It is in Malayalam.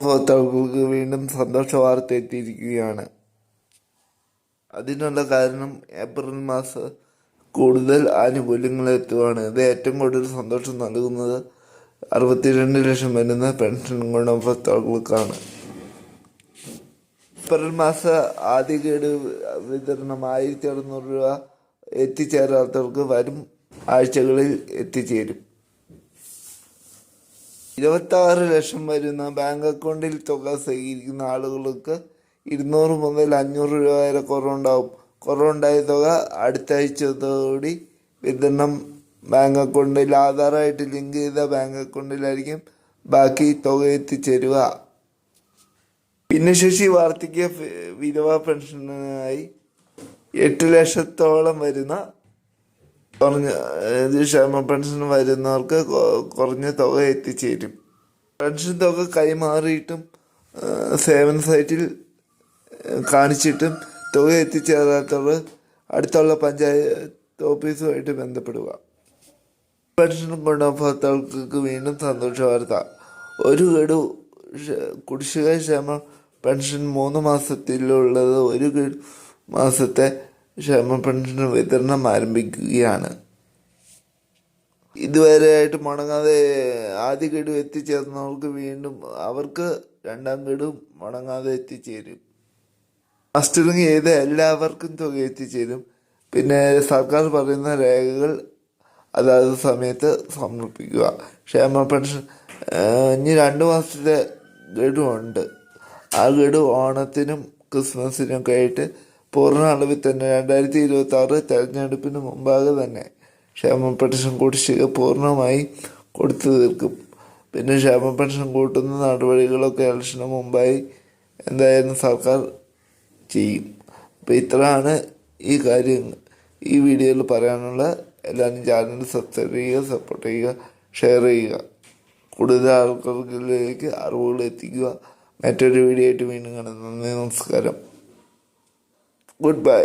ഉപഭോക്താക്കൾക്ക് വീണ്ടും സന്തോഷ വാർത്ത എത്തിയിരിക്കുകയാണ്. അതിനുള്ള കാരണം ഏപ്രിൽ മാസം കൂടുതൽ ആനുകൂല്യങ്ങൾ എത്തുകയാണ് ഇത് ഏറ്റവും കൂടുതൽ സന്തോഷം നൽകുന്നത് അറുപത്തിരണ്ട് ലക്ഷം വരുന്ന പെൻഷൻ ഗുണഭോക്താക്കൾക്കാണ് ഏപ്രിൽ മാസ കേട് വിതരണം ആയിരത്തി അറുന്നൂറ് രൂപ എത്തിച്ചേരാത്തവർക്ക് വരും ആഴ്ചകളിൽ എത്തിച്ചേരും. ഇരുപത്തി ആറ് ലക്ഷം വരുന്ന ബാങ്ക് അക്കൗണ്ടിൽ തുക സ്വീകരിക്കുന്ന ആളുകൾക്ക് ഇരുന്നൂറ് മുതൽ അഞ്ഞൂറ് രൂപ വരെ കുറവുണ്ടാവും കുറവുണ്ടായ തുക അടുത്ത ആഴ്ചത്തോടുകൂടി വിതരണം ബാങ്ക് അക്കൗണ്ടിൽ ആധാറായിട്ട് ലിങ്ക് ചെയ്ത ബാങ്ക് അക്കൗണ്ടിലായിരിക്കും ബാക്കി തുക എത്തിച്ചേരുക. ഭിന്നശേഷി വാർദ്ധക്യ വിധവാ പെൻഷനായി എട്ട് ലക്ഷത്തോളം വരുന്ന കുറഞ്ഞ ക്ഷേമ പെൻഷൻ വരുന്നവർക്ക് കുറഞ്ഞ തുക എത്തിച്ചേരും. പെൻഷൻ തുക കൈമാറിയിട്ടും സേവന സൈറ്റിൽ കാണിച്ചിട്ടും തുക എത്തിച്ചേരാത്തവർ അടുത്തുള്ള പഞ്ചായത്ത് ഓഫീസുമായിട്ട് ബന്ധപ്പെടുക. പെൻഷൻ ഗുണഭോക്താക്കൾക്ക് വീണ്ടും സന്തോഷ വാർത്ത. ഒരു ഗഡു കുടിശ്ശിക ക്ഷേമ പെൻഷൻ മൂന്ന് മാസത്തിലുള്ളത് ഒരു മാസത്തെ ക്ഷേമ പെൻഷൻ വിതരണം ആരംഭിക്കുകയാണ്. ഇതുവരെയായിട്ട് മുടങ്ങാതെ ആദ്യ ഗഡു എത്തിച്ചേർന്നവർക്ക് വീണ്ടും അവർക്ക് രണ്ടാം ഗഡും മുടങ്ങാതെ എത്തിച്ചേരും. മസ്റ്ററിങ് ചെയ്ത എല്ലാവർക്കും തുക എത്തിച്ചേരും. പിന്നെ സർക്കാർ പറയുന്ന രേഖകൾ അതാത് സമയത്ത് സമർപ്പിക്കുക. ക്ഷേമ പെൻഷൻ ഇനി രണ്ട് മാസത്തെ ഗഡു ഉണ്ട്. ആ ഗഡു ഓണത്തിനും ക്രിസ്മസിനും ഒക്കെ ആയിട്ട് പൂർണ അളവിൽ തന്നെ രണ്ടായിരത്തി ഇരുപത്തി ആറ് തെരഞ്ഞെടുപ്പിന് മുമ്പാകെ തന്നെ ക്ഷേമ പെൻഷൻ കുടിശ്ശിക പൂർണമായി കൊടുത്തു തീർക്കും. പിന്നെ ക്ഷേമ പെൻഷൻ കൂട്ടുന്ന നടപടികളൊക്കെ ഇലക്ഷന് മുമ്പായി എന്തായാലും സർക്കാർ ചെയ്യും. അപ്പോൾ ഇത്രയാണ് ഈ കാര്യം ഈ വീഡിയോയിൽ പറയാനുള്ള. എല്ലാവരും ചാനൽ സബ്സ്ക്രൈബ് ചെയ്യുക സപ്പോർട്ട് ചെയ്യുക ഷെയർ ചെയ്യുക. കൂടുതൽ ആൾക്കാർക്കിലേക്ക് അറിവുകൾ എത്തിക്കുക. മറ്റൊരു വീഡിയോ ആയിട്ട് വീണ്ടും കാണുന്നു നന്ദി നമസ്കാരം. Good bye